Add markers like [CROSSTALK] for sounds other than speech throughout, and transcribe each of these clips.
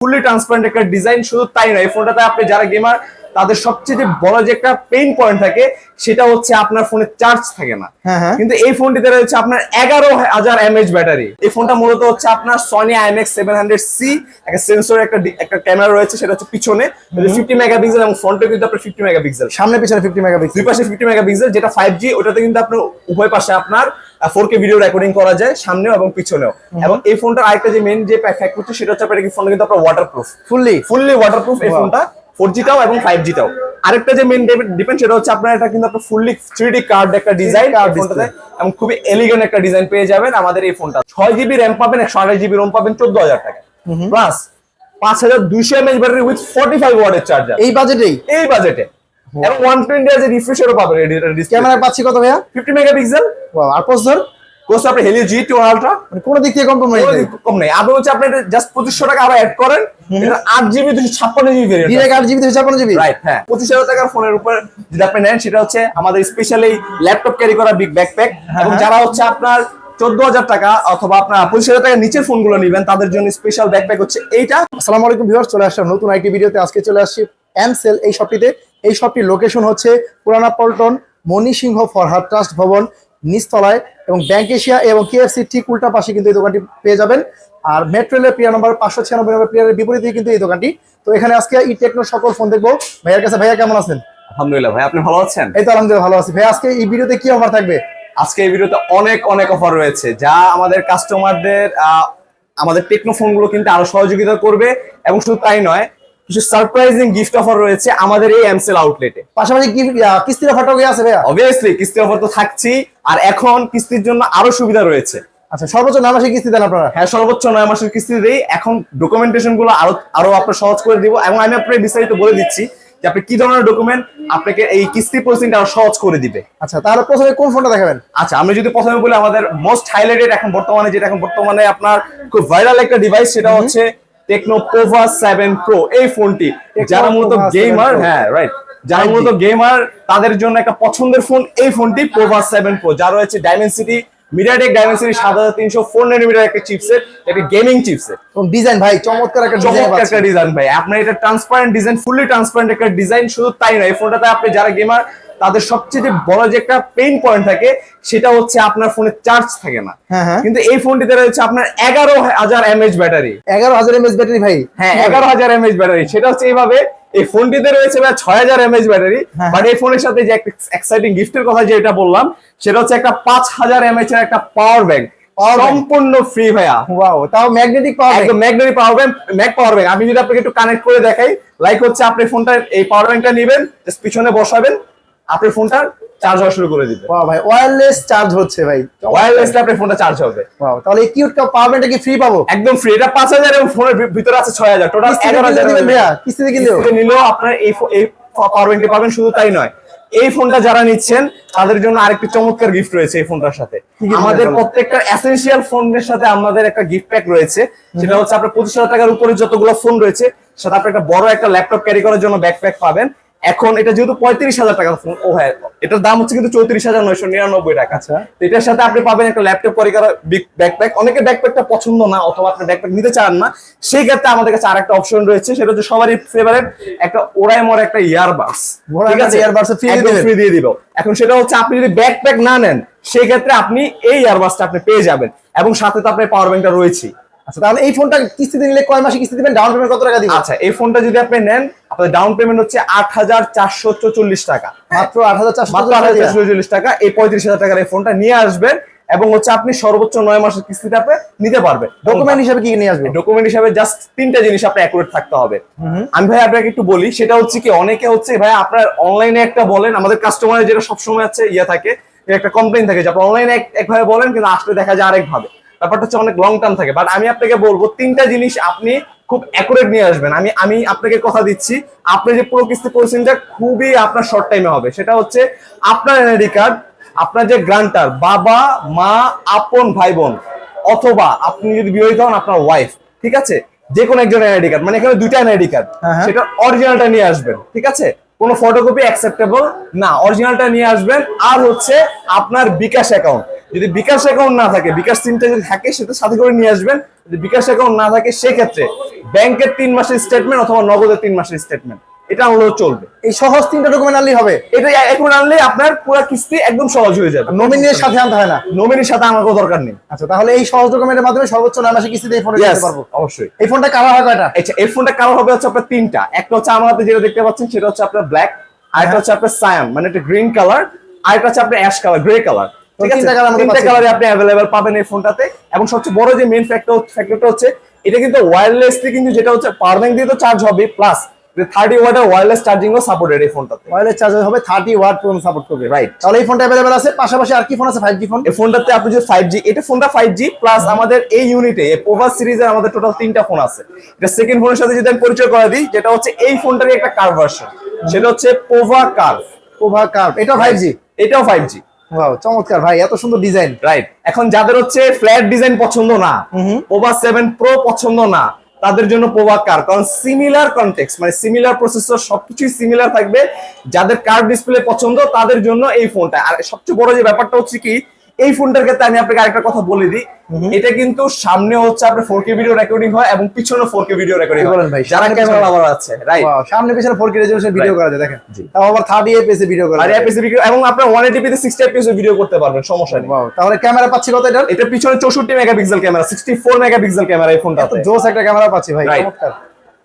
Fully transparent একটা design শুধু তাই নয় এই ফোনটাতে আপনি যারা গেমার তাদের সবচেয়ে বড় যে একটা পেইন পয়েন্ট থাকে সেটা হচ্ছে আপনার ফোনে চার্জ থাকে না। হ্যাঁ হ্যাঁ। কিন্তু এই ফোনটিতে রয়েছে আপনার এগারো হাজার এমএচ ব্যাটারি এই ফোনটা মূলত হচ্ছে আপনার Sony IMX seven hundred C একটা সেন্সর একটা একটা ক্যামেরা রয়েছে সেটা হচ্ছে পিছনে। ফিফটি মেগাপিক্সেল এবং ফ্রন্টে কিন্তু আপনার ফিফটি মেগাপিক্সেল সামনে পিছনে ফিফটি মেগাপিক্সেল দুই পাশে ফিফটি মেগাপিক্সেল যেটা ফাইভ জি ওটাতে কিন্তু আপনার উভয় পাশে আপনার ফোর কে ভিডিও রেকর্ডিং করা যায় সামনেও এবং পিছনেও। এবং এই ফোনটার আরেকটা যে মেন যে ফ্যাক্ট হচ্ছে সেটা হচ্ছে আপনার ফোনটা কিন্তু আপনার ওয়াটারপ্রুফ ফুললি ফুললি ওয়াটারপ্রুফ এই ফোনটা ফোর জিটাও এবং ফাইভ জিটাও আরেকটা যে মেন ডিপেন্ড সেটা হচ্ছে আপনার এটা কিন্তু আপনার ফুললি থ্রি ডি কার্ড একটা ডিজাইন card ফোনটাতে এবং খুবই এলিগেন্ট একটা ডিজাইন পেয়ে যাবেন আমাদের এই ফোনটা ছয় জিবি র্যাম পাবেন একশো আঠাশ জিবি রোম পাবেন চোদ্দ হাজার টাকা। প্লাস পাঁচ হাজার দুইশো mAh battery with forty five ওয়াটের চার্জার এই বাজেটেই এই? বাজেটে এবং ওয়ান টোয়েন্টি যে রিফ্রেশারও পাবেন ক্যামেরা পাচ্ছি কত ভাইয়া? ফিফটি মেগাপিক্সেল আর প্রসেসর কোর্স আপনি হেলিও জি টু আলট্রা মানে কোনো দিক থেকে নেই কম নেই। আপনি হচ্ছে আপনি জাস্ট টাকা আবার অ্যাড করেন। এটা জিবি জিবি ভেরিয়েন্ট ডিরেক্ট আট জিবি থেকে ছাপ্পান্ন জিবি রাইট হ্যাঁ। পঁচিশ হাজার টাকার ফোনের উপর আপনি নেন সেটা হচ্ছে আমাদের স্পেশালি ল্যাপটপ ক্যারি করা বিগ ব্যাকপ্যাক এবং যারা হচ্ছে আপনার চোদ্দ হাজার টাকা অথবা আপনার পঁচিশ হাজার টাকার নিচের ফোনগুলো নেবেন তাদের জন্য স্পেশাল ব্যাকপ্যাক হচ্ছে এইটা। আসসালামু আলাইকুম চলে আসলাম নতুন আইটি ভিডিওতে আজকে চলে আসছি এমসেল এই শপটিতে এই শপটির লোকেশন হচ্ছে পুরানা পল্টন মণি সিংহ ফরহাদ ট্রাস্ট ভবন নিচতলায় এবং ব্যাংক এশিয়া এবং কেএফসি ঠিক উল্টা পাশে কিন্তু এই দোকানটি পেয়ে যাবেন। আর মেট্রো রেলের প্রিয়া নম্বর পাঁচশো ছিয়ানব্বই নম্বর প্রিয়ারের বিপরীতে কিন্তু এই দোকানটি। তো এখানে আজকে ই টেকনো সকল ফোন দেখব। ভাইয়ার কাছে ভাইয়া কেমন আছেন? আলহামদুলিল্লাহ ভাই আপনি ভালো আছেন? এই তো আলহামদুলিল্লাহ ভালো আছি। ভাই আজকে এই ভিডিওতে কি অফার থাকবে? আজকে এই ভিডিওতে অনেক অনেক অফার রয়েছে। যা আমাদের কাস্টমারদের আমাদের টেকনো ফোনগুলো কিন্তু আরও সহযোগিতা করবে। এবং শুধু তাই নয় কিছু সারপ্রাইজিং গিফট অফার রয়েছে আমাদের এই এমসেল আউটলেটে পাশাপাশি কিস্তির অফারটাও কি আছে ভাইয়া? অবভিয়াসলি কিস্তি অফার তো থাকছেই। আর এখন কিস্তির জন্য আরও সুবিধা রয়েছে। আচ্ছা সর্বোচ্চ নয় মাসে কিস্তি দেন আপনারা? হ্যাঁ সর্বোচ্চ নয় মাসের কিস্তি দেই। এখন ডকুমেন্টেশনগুলো আরও আরও আপনার সহজ করে দিব। এবং আমি আপনাকে বিস্তারিত বলে দিচ্ছি যে আপনি কি ধরনের ডকুমেন্ট আপনাকে এই কিস্তি প্রসেসিংটা আরও সহজ করে দিবে। আচ্ছা তাহলে প্রথমে কোন ফোনটা দেখাবেন? আচ্ছা আমি যদি প্রথমে বলি আমাদের মোস্ট হাইলাইটেড এখন বর্তমানে যেটা এখন বর্তমানে আপনার খুব ভাইরাল একটা ডিভাইস সেটা হচ্ছে টেকনো পোভা সেভেন প্রো এই ফোনটি। যারা মূলত গেমার হ্যাঁ রাইট যারা মূলত গেমার তাদের জন্য একটা পছন্দের ফোন এই ফোনটি পোভা সেভেন প্রো যা রয়েছে ডাইমেনসিটি মিডিয়াটেক ডাইমেনসিটি সাত হাজার তিনশো ফোর নাইনোমিটার একটা চিপসেট একটা গেমিং চিপসেট ডিজাইন ভাই চমৎকার একটা চমৎকার একটা ডিজাইন ভাই। আপনার এটা ট্রান্সপারেন্ট ডিজাইন ফুললি ট্রান্সপারেন্ট একটা ডিজাইন শুধু তাই নয় এই ফোনটাতে আপনি যারা গেমার তাদের সবচেয়ে যে বড় যে একটা পেইন পয়েন্ট থাকে সেটা হচ্ছে আপনার ফোনে চার্জ থাকে না। হ্যাঁ হ্যাঁ। কিন্তু এই ফোনটিতে রয়েছে আপনার এগারো হাজার এমএচ ব্যাটারি এগারো হাজার এমএস ব্যাটারি ভাই। হ্যাঁ এগারো হাজার এমএচ ব্যাটারি সেটা হচ্ছে এইভাবে এই ফোনটিতে রয়েছে ভাই ছয় হাজার এমএচ ব্যাটারি। বাট এই ফোনের সাথে যে একটা এক্সাইটিং গিফটের কথা যেটা বললাম সেটা হচ্ছে একটা পাঁচ হাজার এমএচ এর একটা পাওয়ার ব্যাংক সম্পূর্ণ ফ্রি ভাইয়া। ওয়াও তাও ম্যাগনেটিক পাওয়ার একদম magnetic power bank mag power bank আমি যদি আপনাকে একটু কানেক্ট করে দেখাই লাইক হচ্ছে আপনি ফোনটা এই পাওয়ার ব্যাংকটা নেবেন পিছনে বসাবেন আপনি ফোনটা চার্জ হওয়া শুরু করে দিবেন ওয়াও ভাই ওয়্যারলেস চার্জ হচ্ছে ভাই। ওয়্যারলেসলি আপনার ফোনটা চার্জ হবে। ওয়াও তাহলে এই কিউট পাওয়ার ব্যাংকটা কি ফ্রি পাবো? একদম ফ্রি এটা পাঁচ হাজার এবং ফোনের ভিতরে আছে ছয় হাজার টোটাল কিস্তিতে এগারো হাজার কিনলে দিবেন ভাইয়া কিস্তিতে কিনলেও। নিলেও আপনার এই এই পাওয়ার ব্যাংকটি পাবেন শুধু তাই নয়। এই ফোনটা যারা নিচ্ছেন তাদের জন্য আরেকটি চমৎকার গিফট রয়েছে এই ফোনটার সাথে। আমাদের? প্রত্যেকটা এসেনশিয়াল ফোনের সাথে আমাদের একটা গিফট প্যাক রয়েছে। সেটা হচ্ছে আপনার পঁচিশ হাজার টাকার উপরে যতগুলো ফোন রয়েছে সাথে আপনি একটা বড় একটা ল্যাপটপ ক্যারি করার জন্য ব্যাকপ্যাক পাবেন। এখন এটা যেহেতু পঁয়ত্রিশ হাজার টাকা ফোন ও হ্যাঁ এটার দাম হচ্ছে কিন্তু চৌত্রিশ হাজার নয়শো নিরানব্বই টাকা আচ্ছা। তো এটার সাথে আপনি পাবেন একটা ল্যাপটপ ক্যারি করা বিগ ব্যাকপ্যাক অনেকে ব্যাকপ্যাকটা পছন্দ না অথবা আপনি ব্যাকপ্যাক নিতে চান না সেই ক্ষেত্রে আমাদের কাছে আরেকটা অপশন রয়েছে সেটা হচ্ছে সবারই ফেভারিট একটা ওরাই মর একটা ইয়ারবাস ঠিক আছে? একটা একদম ফ্রি দিয়ে দিব। এখন সেটা হচ্ছে আপনি যদি ব্যাকপ্যাক না নেন সেই ক্ষেত্রে আপনি এই ইয়ারবাসটা আপনি পেয়ে যাবেন। এবং সাথে তো আপনার পাওয়ার ব্যাংকটা রয়েছেই। আচ্ছা তাহলে এই ফোনটা কিস্তিতে নিলে কয় মাসে কিস্তি দিবেন? ডাউন পেমেন্ট কত টাকা দিবেন? আচ্ছা এই ফোনটা যদি আপনি নেন আপনার ডাউন পেমেন্ট হচ্ছে আট হাজার চারশো চল্লিশ টাকা। মাত্র আট হাজার চারশো মাত্র আট হাজার চল্লিশ টাকা এই পঁয়ত্রিশ হাজার টাকার এই ফোনটা নিয়ে আসবেন এবং হচ্ছে আপনি সর্বোচ্চ নয় মাসের কিস্তিতে আপনি নিতে পারবেন। ডকুমেন্ট হিসাবে কি নিয়ে আসবে? ডকুমেন্ট হিসাবে জাস্ট তিনটা জিনিস আপনি অ্যাকুরেট থাকতে হবে। আমি ভাই আপনাকে একটু বলি সেটা হচ্ছে কি অনেকে হচ্ছে ভাই আপনার অনলাইনে একটা বলেন আমাদের কাস্টমারের যেটা সবসময় আছে ইয়ে থাকে একটা কমপ্লেন থাকে যে আপনি অনলাইনে একভাবে বলেন কিন্তু আসলে দেখা যায় আরেক ভাবে ব্যাপারটা হচ্ছে অনেক লং টার্ম থাকে বাট আমি আপনাকে বলব তিনটা জিনিস আপনি খুব অ্যাকুরেট নিয়ে আসবেন। আমি আমি আপনাকে কথা দিচ্ছি আপনি যে পুরো কিস্তি প্রসেসিংটা খুবই আপনার শর্ট টাইমে হবে সেটা হচ্ছে আপনার এনআইডি কার্ড আপনার যে গ্রান্টার বাবা মা আপন ভাই বোন অথবা আপনি যদি বিবাহিত হন আপনার ওয়াইফ ঠিক আছে? যে কোনো একজন এনআইডি কার্ড মানে এখানে দুইটা এনআইডি কার্ড হ্যাঁ, হ্যাঁ। সেটা অরিজিনালটা নিয়ে আসবেন ঠিক আছে? কোনো ফটোকপি অ্যাকসেপ্টেবল না অরিজিনালটা নিয়ে আসবেন। আর হচ্ছে আপনার বিকাশ অ্যাকাউন্ট যদি বিকাশ অ্যাকাউন্ট না থাকে, বিকাশ সিমটা যদি থাকে, সেটা সাথে করে নিয়ে আসবেন। যদি বিকাশ অ্যাকাউন্ট না থাকে, সেক্ষেত্রে ব্যাংকের তিন মাসের স্টেটমেন্ট অথবা নগদের তিন মাসের স্টেটমেন্ট এটা আনলেও চলবে। এই সহজ তিনটা ডকুমেন্ট আনলেই হবে। এটা এখন আনলে আপনার পুরো কিস্তি একদম সহজ হয়ে যাবে। নমিনির সাথে আনতে হয় না। নমিনির সাথে আমার কোনো দরকার নেই। আচ্ছা তাহলে এই সহজ ডকুমেন্টের মাধ্যমে সর্বোচ্চ নয় মাসে কিস্তিতে এই ফোনটা নিতে পারব। অবশ্যই। এই ফোনটা কালার হয় কয়টা? আচ্ছা এই ফোনটা কালার হবে হচ্ছে আপনার তিনটা। একটা হচ্ছে আমার হাতে যেটা দেখতে পাচ্ছেন সেটা হচ্ছে আপনার ব্ল্যাক আর একটা হচ্ছে আপনার সায়াম মানে একটা গ্রিন কালার আর একটা হচ্ছে আপনার অ্যাশ কালার গ্রে কালার ঠিক আছে? তিনটা colour মধ্যে তিনটা পাচ্ছেন। কালারে আপনি অ্যাভেলেবেল পাবেন এই ফোনটাতে এবং সবচেয়ে বড় যে মেইন ফ্যাক্টর ফ্যাক্টরটা হচ্ছে এটা কিন্তু ওয়্যারলেসলি কিন্তু যেটা হচ্ছে পাওয়ার ব্যাংক দিয়ে তো চার্জ হবে প্লাস থার্টি ওয়াটের ওয়্যারলেস চার্জিং ও সাপোর্টেড এই ফোনটাতে ওয়ারলেস চার্জার হবে থার্টি ওয়াট পর্যন্ত সাপোর্ট করবে Right. তাহলে এই ফোনটা অ্যাভেলেবেল আছে পাশাপাশি আর কি ফোন আছে ফাইভ জি ফোন এই ফোনটাতে আপনি যদি ফাইভ জি এটা ফোনটা ফাইভ জি প্লাস আমাদের এই ইউনিটে এই পোভা সিরিজের আমাদের টোটাল তিনটা ফোন আছে। এটা সেকেন্ড ফোনের সাথে যদি আমি পরিচয় করে দিই যেটা হচ্ছে এই ফোনটারই একটা কার ভার্সন সেটা হচ্ছে পোভা কার্ভ ওভার কার্ভ এটা ফাইভ জি এটাও ফাইভ জি ওয়াও চমৎকার ভাই এত সুন্দর ডিজাইন রাইট এখন যাদের হচ্ছে ফ্ল্যাট ডিজাইন পছন্দ না পোভা সেভেন প্রো পছন্দ না তাদের জন্য প্রভাব কার? কারণ সিমিলার কনটেক্স মানে সিমিলার প্রসেসর সবকিছুই সিমিলার থাকবে। যাদের কার ডিসপ্লে পছন্দ, তাদের জন্য এই ফোনটা আর সবচেয়ে বড় যে ব্যাপারটা হচ্ছে কি এই ফোনটার ক্ষেত্রে আমি আপনাকে আরেকটা কথা বলে দিই। এটা কিন্তু সামনে হচ্ছে আপনার ফোর কে ভিডিও রেকর্ডিং হয় এবং পিছনে ফোর কে ভিডিও রেকর্ডিং হয়। বলেন ভাই? যারা ক্যামেরা? লাভার আছে রাইট সামনে পিছনে ফোর কে রেজলিউশন ভিডিও করা যায় দেখেন। তাও আবার থার্টি এফপিএস ভিডিও করা আর এপিসি ভিডিও এবং আপনার ওয়ান এইটিপি তে সিক্সটি এপিএস ভিডিও করতে পারবেন সমস্যা নেই। তাহলে ক্যামেরা পাচ্ছি কত এটার? এটা পিছনে চৌষট্টি megapixel camera sixty four megapixel camera এই ফোনটা জোস একটা ক্যামেরা পাচ্ছি ভাই. চমৎকার।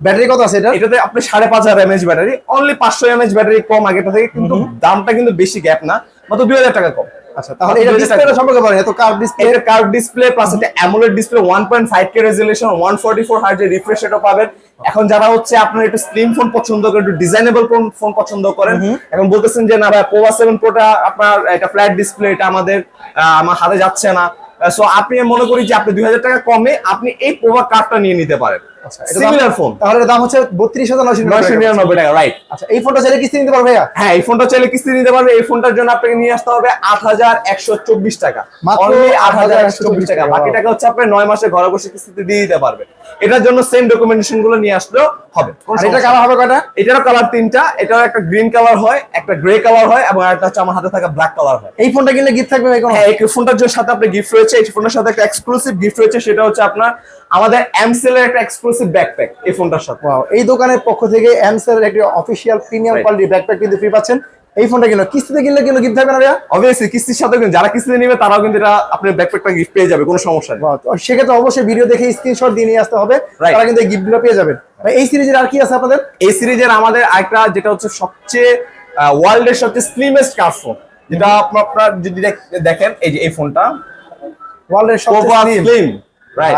ব্যাটারি কত আছে এটা এটাতে আপনি সাড়ে পাঁচ হাজার এমএচ ব্যাটারি অনলি পাঁচশো এমএচ ব্যাটারি কম আগেটা থেকে কিন্তু দামটা কিন্তু বেশি গ্যাপ না। মাত্র দুই হাজার টাকা কম। আচ্ছা তাহলে এটা দুই হাজার ডিসপ্লেটা টাকা। সম্পর্কে বলেন এত কার্ভ ডিসপ্লে এটা কার্ভ ডিসপ্লে প্লাস এটা AMOLED display one point five K resolution one forty four হার্জের refresh রেটও পাবেন। এখন যারা হচ্ছে আপনার একটু স্লিম ফোন পছন্দ করেন একটু ডিজাইনেবল ফোন পছন্দ করেন এখন বলতেছেন যে না ভাই প্রোটা আপনার এটা ফ্ল্যাট ডিসপ্লে এটা আমাদের আমার হাতে যাচ্ছে না। সো আপনি মনে করি যে আপনি দুই হাজার টাকা কমে আপনি এই পোভা কার্ডটা নিয়ে নিতে পারেন। সিমিলার দাম- ফোন তাহলে দাম হচ্ছে বত্রিশ হাজার নয়শো নয়শো নিরানব্বই টাকা রাইট আচ্ছা এই ফোনটা চাইলে কিস্তি নিতে পারবে হ্যাঁ এই ফোনটা চাইলে কিস্তি নিতে পারবে। এই ফোনটার জন্য আপনাকে নিয়ে আসতে হবে আট হাজার একশো চব্বিশ টাকা। মাত্র আট হাজার একশো 8,124 চব্বিশ টাকা। বাকি টাকা। হচ্ছে আপনি নয় মাসে ঘরে বসে কিস্তিতে দিয়ে দিতে পারবে এটার জন্য সেম ডকুমেন্টেশনগুলো নিয়ে আসলেও হবে। এটা কালার হবে কয়টা? এটারও কালার তিনটা এটার একটা গ্রিন কালার হয় একটা গ্রে কালার হয় এবং একটা হচ্ছে আমার হাতে থাকা ব্ল্যাক কালার হয়। এই ফোনটা কিনলে গিফট থাকবে কোনো? হ্যাঁ এই ফোনটার জন্য সাথে আপনার গিফট রয়েছে এই ফোনটার সাথে একটা এক্সক্লুসিভ গিফট রয়েছে সেটা হচ্ছে আপনার আমাদের এমসেল এর একটা এক্সক্লুসিভ ব্যাকপ্যাক এই ফোনটার সাথে। এই দোকানের পক্ষ থেকে এমসেল একটি অফিসিয়াল প্রিমিয়াম. কোয়ালিটি ব্যাকপ্যাক কিন্তু ফ্রি পাচ্ছেন। এই ফোনটা কিনলো কিস্তিতে কিনলে কিন্তু গিফট থাকবে না ভাইয়া? অবভিয়াসলি কিস্তির সাথে কিন্তু যারা কিস্তিতে নেবে তারাও কিন্তু এটা আপনার ব্যাকপ্যাকটা গিফট পেয়ে যাবে কোনো সমস্যা নেই। সেক্ষেত্রে অবশ্যই ভিডিও দেখে স্ক্রিনশট দিয়ে নিয়ে আসতে হবে তারা কিন্তু এই গিফটগুলো পেয়ে যাবেন। এই সিরিজের আর কি আছে আপনাদের? এই সিরিজের আমাদের আরেকটা যেটা হচ্ছে সবচেয়ে ওয়ার্ল্ডের সবচেয়ে স্লিমেস্ট কার ফোন যেটা আপনা- আপনার যদি দেখ- দেখেন এই যে এই ফোনটা। ওয়ার্ল্ডের সবচেয়ে স্লিম রাইট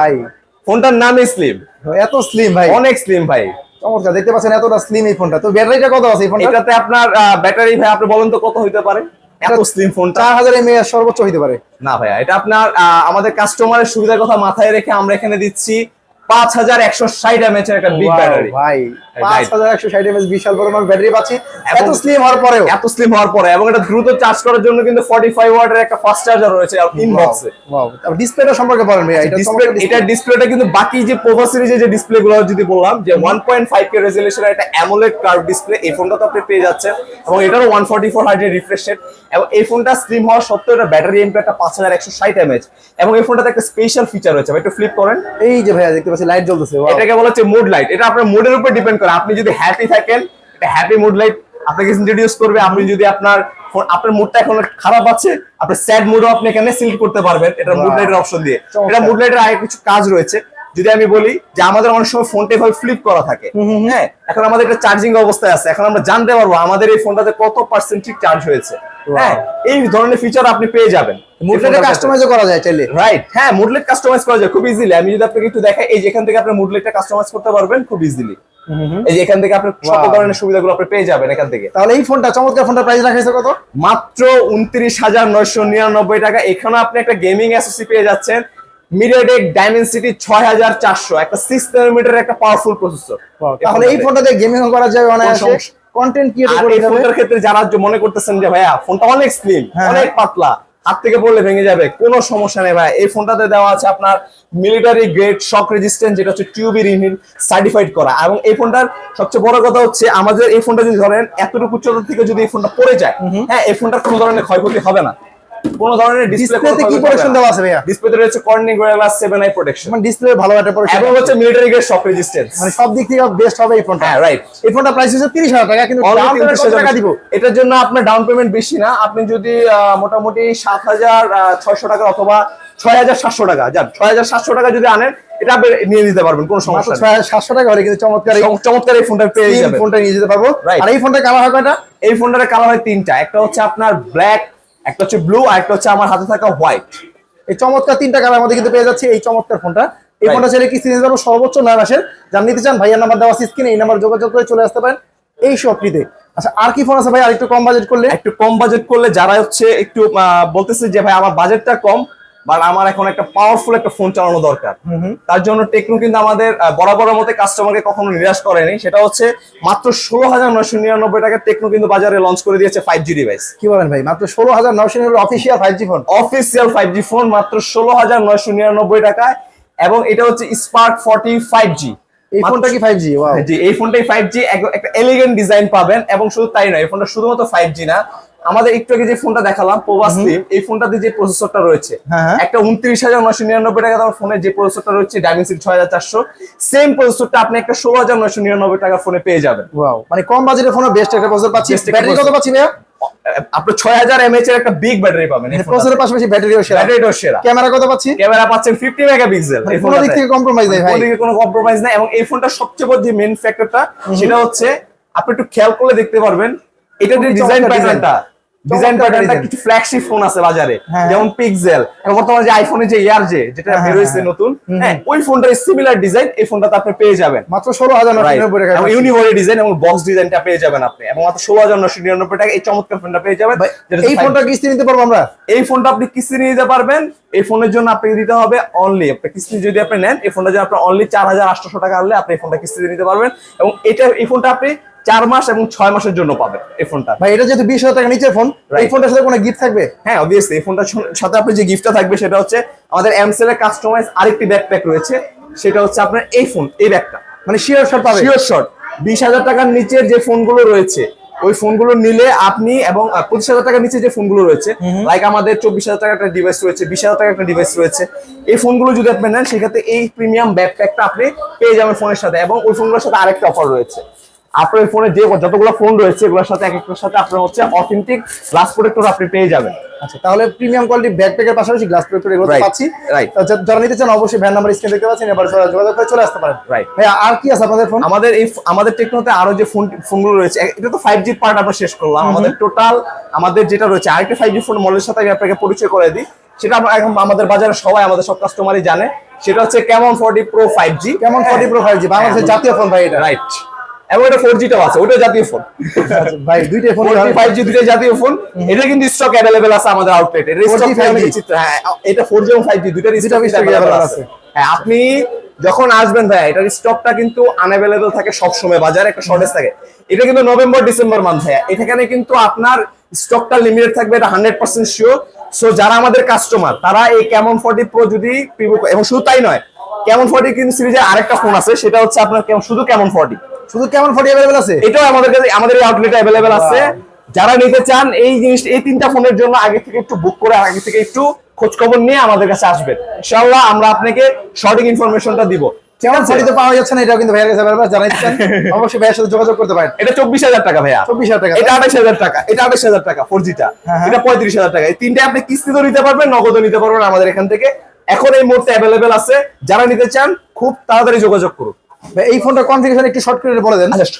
ফোনটার নামই স্লিম এত স্লিম ভাই। অনেক স্লিম ভাই। চমৎকার দেখতে পাচ্ছেন এতটা স্লিম এই ফোনটা। তো ব্যাটারিটা কত আছে এই ফোনটা এটাতে আপনার ব্যাটারি ভাই আপনি বলেন তো কত হইতে পারে? এত স্লিম ফোনটা। চার হাজার এমএএইচ সর্বোচ্চ হইতে পারে। না ভাইয়া এটা আপনার আমাদের কাস্টমারের সুবিধার কথা মাথায় রেখে আমরা এখানে দিচ্ছি। পাঁচ হাজার একশো ষাট এমএচ একটা বিগ ব্যাটারি ভাই পাঁচ হাজার একশো ষাট এমএস বিশাল পরিমাণ ব্যাটারি পাচ্ছি। এত স্লিম হওয়ার পরেও। এত স্লিম হওয়ার পরে এবং এটা দ্রুত চার্জ করার জন্য কিন্তু ফর্টি ফাইভ ওয়াটের একটা ফাস্ট চার্জার রয়েছে ইনবক্সে ডিসপ্লেটা সম্পর্কে বলেন ভাই এটা ডিসপ্লেটা কিন্তু বাকি যে পোভা সিরিজের যে ডিসপ্লে গুলো যদি বললাম যে 1.5 কে রেজোলিউশনের একটা অ্যামোলেড কার্ভ ডিসপ্লে এই ফোনটা তো আপনি পেয়ে যাচ্ছেন। এবং এটারও 144 হার্জের রিফ্রেশ রেট এবং এই ফোনটা স্লিম হওয়ার সত্ত্বেও এটা ব্যাটারি এমপি একটা 5160 এমএইচ এবং এই ফোনটাতে একটা স্পেশাল ফিচার রয়েছে একটু ফ্লিপ করেন। এই যে ভাইয়া দেখতে পাচ্ছি লাইট জ্বলতেছে এটাকে বলা হচ্ছে মুড লাইট এটা আপনার মুডের উপর ডিপেন্ড করে। আপনি যদি হ্যাপি থাকেন এটা হ্যাপি মুড লাইট আপনাকে ইন্ট্রোডিউস করবে। আপনি যদি আপনার আপনার মুডটা এখন খারাপ আছে আপনার স্যাড মুডও আপনি এখানে সিলেক্ট করতে পারবেন। এটা মুড. লাইটের অপশন দিয়ে। এটা মুড লাইটের আগে কিছু কাজ রয়েছে। যদি আমি বলি যে আমাদের অনেক সময় ফোনটা এভাবে ফ্লিপ করা থাকে হ্যাঁ? এখন আমাদের একটা চার্জিং অবস্থায় আছে এখন আমরা জানতে পারব আমাদের এই ফোনটাতে কত পার্সেন্ট ঠিক চার্জ হয়েছে। হ্যাঁ এই ধরনের ফিচার আপনি পেয়ে যাবেন। মুডটা কাস্টমাইজও করা যায় চাইলে। রাইট হ্যাঁ মুডলেট কাস্টমাইজ করা যায় খুব ইজিলি আমি যদি আপনাকে একটু দেখাই এই যে এখান থেকে আপনি মুডলেটটা কাস্টমাইজ করতে পারবেন খুব ইজিলি এই যে এখান থেকে আপনি Wow. ধরনের সুবিধাগুলো আপনি পেয়ে যাবেন এখান থেকে। তাহলে এই ফোনটা চমৎকার ফোনটা প্রাইস রাখা হয়েছে কত? মাত্র উনত্রিশ হাজার নয়শো নিরানব্বই টাকা। এখানে আপনি একটা গেমিং অ্যাসোসি পেয়ে যাচ্ছেন। মিডিয়াটেক ডাইমেনসিটি ছয় হাজার চারশো একটা সিক্স নানোমিটার একটা পাওয়ারফুল প্রসেসর তাহলে এই ফোনটাতে গেমিং করা অনায়াসে। কন্টেন্ট ক্রিয়েট করে ফোনটার ক্ষেত্রে যারা মনে করতেছেন যে ভাইয়া ফোনটা অনেক স্লিম হ্যাঁ, অনেক পাতলা হাত থেকে পড়লে ভেঙে যাবে কোনো সমস্যা নেই ভাই এই ফোনটাতে দেওয়া আছে আপনার মিলিটারি গ্রেড শক রেজিস্ট্যান্ট যেটা হচ্ছে টিউবি রিমিন সার্টিফাইড করা। এবং এই ফোনটার সবচেয়ে বড় কথা হচ্ছে আমাদের এই ফোনটা যদি ধরেন এতটুকু উচ্চতা থেকে যদি এই ফোনটা পড়ে যায় হ্যাঁ এই ফোনটার কোনো ধরনের ক্ষয়ক্ষতি হবে না। কোনো ধরনের ডিসপ্লে ডিসপ্লেতে কি প্রোটেকশন দেওয়া আছে ভাইয়া? ডিসপ্লেতে রয়েছে কর্নিং গোরিলা 7i প্রোটেকশন মানে ডিসপ্লে ভালো একটা প্রোটেকশন এবং হচ্ছে মিলিটারি গ্রেড শক রেজিস্ট্যান্স মানে সব দিক থেকে বেস্ট হবে এই ফোনটা হ্যাঁ রাইট এই ফোনটা প্রাইস হচ্ছে তিরিশ হাজার টাকা কিন্তু payment 30,000 কত টাকা দিব? এটার জন্য আপনার ডাউন পেমেন্ট বেশি না। আপনি যদি মোটামুটি সাত হাজার ছয়শো টাকা অথবা ছয় হাজার সাতশো টাকা যান ছয় হাজার সাতশো টাকা যদি আনেন এটা আপনি নিয়ে নিতে পারবেন কোনো সমস্যা নেই। হাজার সাতশো টাকা হলে কিন্তু চমৎকার এই চমৎকার এই ফোনটা পেয়ে যাবেন। ফোনটা নিয়ে যেতে পারব. আর এই ফোনটা কালার হয় কয়টা? এই ফোনটার কালার হয় তিনটা। একটা হচ্ছে আপনার ব্ল্যাক একটা হচ্ছে ব্লু আর একটা হচ্ছে আমার হাতে থাকা হোয়াইট এই চমৎকার তিনটা কালার আমাদের কিন্তু পেয়ে যাচ্ছে এই চমৎকার ফোনটা। এই ফোনটা ছেলে কি সিরিজ সর্বোচ্চ নয় মাসের যার নিতে চান ভাইয়ার নাম্বার দেওয়া স্ক্রিনে এই নাম্বার যোগাযোগ করে চলে আসতে পারেন এই শপটিতে আচ্ছা আর কি ফোন আছে ভাই? আর একটু কম বাজেট করলে? একটু কম বাজেট করলে যারা হচ্ছে একটু আহ, বলতেছে যে ভাই আমার বাজেটটা কম। বাট আমার এখন একটা পাওয়ারফুল একটা ফোন চালানো দরকার। তার জন্য টেকনো কিন্তু আমাদের বরাবরের মতো কাস্টমারকে কখনো নিরাশ করেনি। সেটা হচ্ছে মাত্র ষোলো হাজার নয়শো নিরানব্বই টাকা টেকনো কিন্তু বাজারে লঞ্চ করে দিয়েছে ফাইভ জি ডিভাইস কি বলেন ভাই? মাত্র ষোলো হাজার নশো official five G phone official five G phone মাত্র ষোলো হাজার নয়শো নিরানব্বই টাকায়। এবং এটা হচ্ছে স্পার্ক ফর্টি ফাইভ জি এই ফোনটা কি ফাইভ জি ওয়াও জি এই ফোনটাই ফাইভ জি একটা এলিগেন্ট ডিজাইন পাবেন। এবং শুধু তাই নয় এই ফোনটা শুধুমাত্র ফাইভ জি না। আমাদের একটু আগে যে ফোনটা দেখালাম পোভা স্লিম এই ফোনটাতে যে প্রসেসরটা রয়েছে হ্যাঁ, হ্যাঁ। একটা উনত্রিশ হাজার নয়শো নিরানব্বই টাকা দামের ফোনে যে প্রসেসরটা রয়েছে ডায়মেন্সিটি ছয় হাজার চারশো সেম প্রসেসরটা আপনি একটা ষোলো হাজার নয়শো নিরানব্বই টাকা ফোনে পেয়ে যাবেন। মানে কম বাজেটের ফোনে বেস্ট একটা প্রসেসর পাচ্ছি। ব্যাটারি কত পাচ্ছি ভাইয়া? আপনি ছয় হাজার এমএচ এর একটা বিগ ব্যাটারি পাবেন প্রসেসরের পাশাপাশি ব্যাটারিও সেরা। ব্যাটারিটাও সেরা। ক্যামেরা কত পাচ্ছি? ক্যামেরা পাচ্ছেন ফিফটি মেগাপিক্সেল মানে কোনো দিক থেকে কম্প্রোমাইজ নেই ভাই। কোনো কম্প্রোমাইজ নাই এবং এই ফোনটা সবচেয়ে বড় যে মেন ফ্যাক্টরটা সেটা হচ্ছে আপনি একটু খেয়াল করলে দেখতে পারবেন এটা যে ডিজাইন প্যাটার্নটা ডিজাইন প্যাটার্নটা কিছু ফ্ল্যাগশিপ ফোন আছে বাজারে। হ্যাঁ। যেমন পিক্সেল বর্তমানে যে আইফোনে যে ইয়ার যে যেটা হ্যাঁ, বের হয়েছে হ্যাঁ। নতুন হ্যাঁ ওই ফোনটার সিমিলার ডিজাইন এই ফোনটাতে আপনি পেয়ে যাবেন। মাত্র ষোলো টাকা ইউনিভার্সাল ডিজাইন এবং বক্স ডিজাইনটা পেয়ে যাবেন আপনি। এবং মাত্র ষোলো হাজার নশো নিরানব্বই টাকা এই চমৎকার ফোনটা পেয়ে যাবেন। এই ফোনটা কিস্তি নিতে পারব আমরা? এই ফোনটা আপনি কিস্তি নিতে পারবেন। এই ফোনের জন্য আপনাকে দিতে হবে অনলি আপনি কিস্তি যদি আপনি নেন এই ফোনটা জন্য আপনার অনলি চার হাজার আটশো টাকা আনলে আপনি এই ফোনটা কিস্তি নিতে পারবেন। এবং এটা এই ফোনটা আপনি চার মাস এবং ছয় মাসের জন্য পাবেন এই ফোনটা। ভাই এটা যেহেতু বিশ হাজার টাকা নিচের ফোন এই ফোনটার সাথে কোনো গিফট থাকবে? হ্যাঁ অবভিয়াসলি এই ফোনটার সাথে আপনি যে গিফটটা থাকবে সেটা হচ্ছে আমাদের এমসেল এর কাস্টমাইজ আরেকটি ব্যাকপ্যাক রয়েছে। সেটা হচ্ছে আপনার এই ফোন এই ব্যাগটা মানে শিওর শট পাবে শিওর শট বিশ হাজার টাকার নিচে যে ফোনগুলো রয়েছে ওই ফোনগুলো নিলে আপনি এবং পঁচিশ হাজার টাকার নিচে যে ফোনগুলো রয়েছে লাইক আমাদের চব্বিশ হাজার টাকার একটা ডিভাইস রয়েছে বিশ হাজার টাকার একটা ডিভাইস রয়েছে এই ফোনগুলো যদি আপনি নেন সেক্ষেত্রে এই প্রিমিয়াম ব্যাকপ্যাকটা আপনি পেয়ে যাবেন ফোনের সাথে এবং ওই ফোনগুলোর সাথে আরেকটা অফার রয়েছে। আপনার ফোনে যে যতগুলো ফোন রয়েছে এগুলোর সাথে এক একটার সাথে আপনার হচ্ছে অথেন্টিক গ্লাস প্রোটেক্টর আপনি পেয়ে যাবেন। আচ্ছা তাহলে প্রিমিয়াম কোয়ালিটি ব্যাকপ্যাকের পাশাপাশি গ্লাস প্রোটেক্টর এগুলো পাচ্ছি. তো যারা নিতে চান অবশ্যই ভ্যান নাম্বার স্ক্রিন দেখতে পাচ্ছেন এবার যোগাযোগ করে চলে আসতে পারেন। Right. ভাই আর কি আছে আপনাদের ফোন আমাদের এই আমাদের টেকনোতে আরও যে ফোন ফোনগুলো রয়েছে এটা তো ফাইভ জি পার্ট আমরা শেষ করলাম। আমাদের টোটাল আমাদের যেটা রয়েছে আরেকটা ফাইভ জি ফোন মডেলের সাথে আমি আপনাকে পরিচয় করে দিই। সেটা আমরা এখন আমাদের বাজারে সবাই আমাদের সব কাস্টমারই জানে। সেটা হচ্ছে কেমন ফোর্টি প্রো ফাইভ জি কেমন ফোর্টি প্রো ফাইভ জি বাংলাদেশের হ্যাঁ। জাতীয় ফোন ভাই এটা। রাইট এবং এটা ফোর জিটাও আছে ওটা জাতীয় ফোন আচ্ছা, ভাই দুইটাই ফোন ফাইভ জি দুটো জাতীয় ফোন এটা কিন্তু স্টক অ্যাভেলেবেল আছে আমাদের আউটলেটে এটা স্টক হ্যাঁ এটা ফোর জি এবং ফাইভ জি স্টক অ্যাভেলেবেল আছে। হ্যাঁ আপনি যখন আসবেন ভাই এটার স্টকটা কিন্তু আনঅ্যাভেলেবল থাকে সব সময় বাজারে একটা শর্টেজ থাকে। এটা কিন্তু নভেম্বর ডিসেম্বর মান্থ ভাইয়া। এখানে কিন্তু আপনার স্টকটা লিমিটেড থাকবে এটা হান্ড্রেড পার্সেন্ট শিওর সো যারা আমাদের কাস্টমার তারা এই ক্যামন ফর্টি প্রো যদি এবং শুধু তাই নয় ক্যামন ফর্টি কিন্তু সিরিজের আরেকটা ফোন আছে সেটা হচ্ছে আপনার কেমন- শুধু ক্যামন ফর্টি শুধু কেমন আছে? এটাও আমাদের কাছে আমাদের এই আউটলেটে আছে। যারা নিতে চান এই জিনিস এই তিনটা ফোনের জন্য আগে থেকে একটু বুক করে আগে থেকে একটু খোঁজ খবর নিয়ে আমাদের কাছে আসবেন। ইনশাআল্লাহ আমরা আপনাকে সঠিক ইনফরমেশনটা দিব। কেমন ফোর্টি তো পাওয়া যাচ্ছে না এটাও কিন্তু ভাইয়ের কাছে [LAUGHS] অবশ্যই ভাইয়ের সাথে যোগাযোগ করতে পারেন। এটা চব্বিশ হাজার টাকা ভাইয়া। চব্বিশ হাজার টাকা। এটা আঠাশ হাজার টাকা এটা আঠাশ হাজার টাকা ফোর জিটা হ্যাঁ, হ্যাঁ। এটা পঁয়ত্রিশ হাজার টাকা। এই তিনটে আপনি কিস্তিতেও নিতে পারবেন নগদও নিতে পারবেন আমাদের এখান থেকে। এখন এই মুহূর্তে অ্যাভেলেবেল আছে। যারা নিতে চান খুব তাড়াতাড়ি যোগাযোগ করুন। এই ফোনটা কনফিগারেশন একটু শর্ট করে বলে দেন পাচ্ছি।